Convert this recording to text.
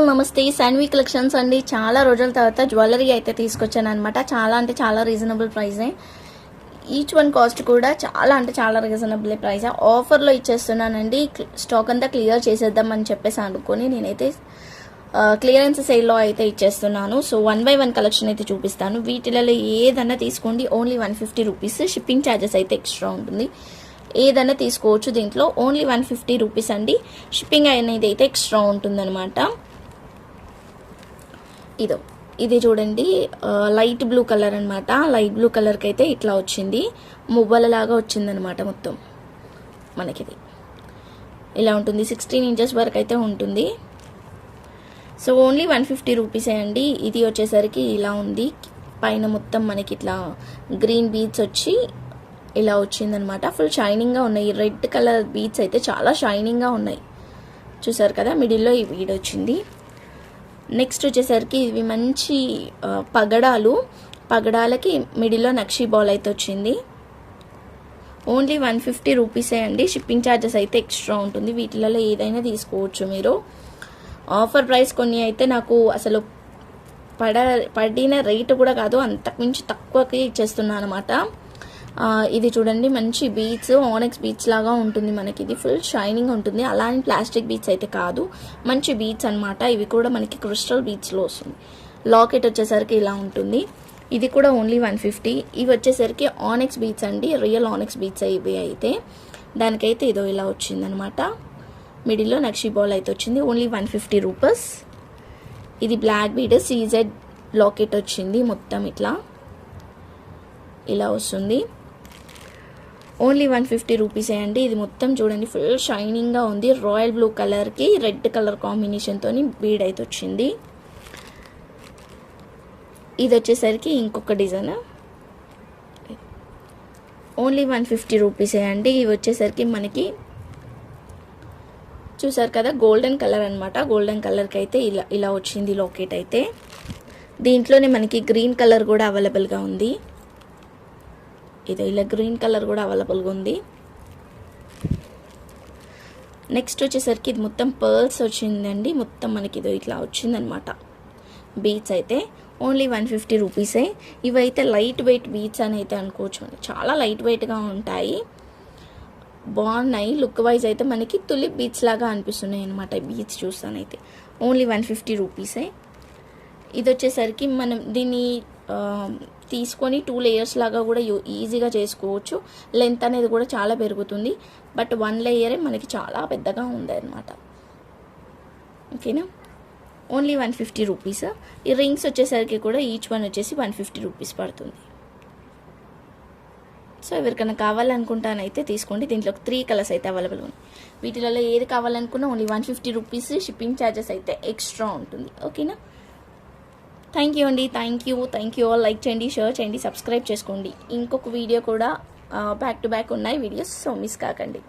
Hello నమస్తే. Shanvi collections అండి. చాలా రోజుల తర్వాత జ్యువెలరీ అయితే తీసుకొచ్చాను అనమాట చాలా అంటే చాలా రీజనబుల్ ప్రైజే ఈచ్ వన్ కాస్ట్ కూడా చాలా అంటే చాలా రీజనబుల్ ప్రైస్ ఆఫర్లో ఇచ్చేస్తున్నానండి. స్టాక్ అంతా క్లియర్ చేసేద్దాం అని చెప్పేసి అనుకొని నేనైతే క్లియరెన్స్ సేల్లో అయితే ఇచ్చేస్తున్నాను. So one by one collection అయితే చూపిస్తాను. వీటిలలో ఏదన్నా తీసుకోండి. Only one fifty rupees shipping charges అయితే ఎక్స్ట్రా ఉంటుంది. ఏదైనా తీసుకోవచ్చు దీంట్లో. ఓన్లీ వన్ ఫిఫ్టీ రూపీస్ అండి. షిప్పింగ్ అనేది అయితే ఎక్స్ట్రా ఉంటుందన్నమాట. ఇదో. ఇది చూడండి లైట్ బ్లూ కలర్ అనమాట లైట్ బ్లూ కలర్కి అయితే ఇట్లా వచ్చింది. మువ్వలలాగా వచ్చిందనమాట మొత్తం మనకిది. ఇలా ఉంటుంది. సిక్స్టీన్ ఇంచెస్ వరకు అయితే ఉంటుంది. సో ఓన్లీ వన్ ఫిఫ్టీ రూపీసే అండి. ఇది వచ్చేసరికి ఇలా ఉంది. పైన మొత్తం మనకి ఇట్లా గ్రీన్ బీడ్స్ వచ్చి ఇలా వచ్చిందనమాట ఫుల్ షైనింగ్గా ఉన్నాయి. రెడ్ కలర్ బీడ్స్ అయితే చాలా షైనింగ్గా ఉన్నాయి. చూసారు కదా మిడిల్లో ఈ వీడొచ్చింది. వచ్చింది నెక్స్ట్ వచ్చేసరికి ఇవి మంచి పగడాలు. పగడాలకి మిడిల్లో నక్షీ బాల్ అయితే వచ్చింది. ఓన్లీ వన్ ఫిఫ్టీ రూపీసే అండి. షిప్పింగ్ ఛార్జెస్ అయితే ఎక్స్ట్రా ఉంటుంది. వీటిలలో ఏదైనా తీసుకోవచ్చు మీరు. ఆఫర్ ప్రైస్ కొన్ని అయితే నాకు అసలు పడ పడిన రేటు కూడా కాదు. అంతకుమించి తక్కువకి ఇచ్చేస్తున్నాను అనమాట ఇది చూడండి మంచి బీచ్ ఆనెక్స్ బీచ్ లాగా ఉంటుంది మనకి. ఇది ఫుల్ షైనింగ్ ఉంటుంది. అలానే ప్లాస్టిక్ బీచ్ అయితే కాదు. మంచి బీచ్ అనమాట ఇవి కూడా మనకి క్రిస్టల్ బీచ్లో వస్తుంది. లాకెట్ వచ్చేసరికి ఇలా ఉంటుంది. ఇది కూడా ఓన్లీ వన్ ఫిఫ్టీ ఇవి వచ్చేసరికి ఆనెక్స్ బీచ్ అండి. రియల్ ఆనెక్స్ బీచ్ ఇవి అయితే. దానికైతే ఇదో ఇలా వచ్చిందనమాట మిడిల్లో నక్షి బాల్ అయితే వచ్చింది. ఓన్లీ వన్ ఫిఫ్టీ రూపీస్ ఇది బ్లాక్ బీడ్ సీజెడ్ లాకెట్ వచ్చింది మొత్తం ఇట్లా. ఇలా వస్తుంది. ఓన్లీ వన్ ఫిఫ్టీ రూపీసే అండి. ఇది మొత్తం చూడండి ఫుల్ షైనింగ్గా ఉంది. రాయల్ బ్లూ కలర్కి రెడ్ కలర్ కాంబినేషన్తో బీడ్ అయితే వచ్చింది. ఇది వచ్చేసరికి ఇంకొక డిజైన్. ఓన్లీ వన్ ఫిఫ్టీ రూపీసే అండి. ఇవి వచ్చేసరికి మనకి చూసారు కదా గోల్డెన్ కలర్ అనమాట గోల్డెన్ కలర్కి అయితే ఇలా ఇలా వచ్చింది లోకేట్ అయితే. దీంట్లోనే మనకి గ్రీన్ కలర్ కూడా అవైలబుల్గా ఉంది. ఇది ఇలా గ్రీన్ కలర్ కూడా అవైలబుల్గా ఉంది. నెక్స్ట్ వచ్చేసరికి ఇది మొత్తం పర్ల్స్ వచ్చిందండి. మొత్తం మనకి ఇది ఇట్లా వచ్చిందనమాట బీట్స్ అయితే ఓన్లీ వన్ ఫిఫ్టీ రూపీసే. ఇవైతే లైట్ వెయిట్ బీట్స్ అని అయితే అనుకోవచ్చు. చాలా లైట్ వెయిట్గా ఉంటాయి. బాగున్నాయి. లుక్ వైజ్ అయితే మనకి తులిప్ బీచ్ లాగా అనిపిస్తున్నాయి అనమాట బీచ్ చూస్తానైతే. ఓన్లీ వన్ ఫిఫ్టీ రూపీసే. ఇది వచ్చేసరికి మనం దీన్ని తీసుకొని టూ లేయర్స్ లాగా కూడా యూ- ఈజీగా చేసుకోవచ్చు. లెంత్ అనేది కూడా చాలా పెరుగుతుంది. బట్ వన్ లేయరే మనకి చాలా పెద్దగా ఉంది అనమాట ఓకేనా? ఓన్లీ వన్ ఫిఫ్టీ రూపీస్ ఈ రింగ్స్ వచ్చేసరికి కూడా ఈచ్ వన్ వచ్చేసి వన్ ఫిఫ్టీ రూపీస్ పడుతుంది. సో ఎవరికైనా కావాలనుకుంటానైతే తీసుకోండి. దీంట్లో త్రీ కలర్స్ అయితే అవైలబుల్ ఉన్నాయి. వీటిలలో ఏది కావాలనుకున్నా only one fifty rupees shipping charges అయితే ఎక్స్ట్రా ఉంటుంది. ఓకేనా? థ్యాంక్ యూ అండి thank you thank you all like చేయండి షేర్ చేయండి సబ్స్క్రైబ్ చేసుకోండి. ఇంకొక వీడియో కూడా బ్యాక్ టు బ్యాక్ ఉన్నాయి వీడియోస్ సో మిస్ కాకండి.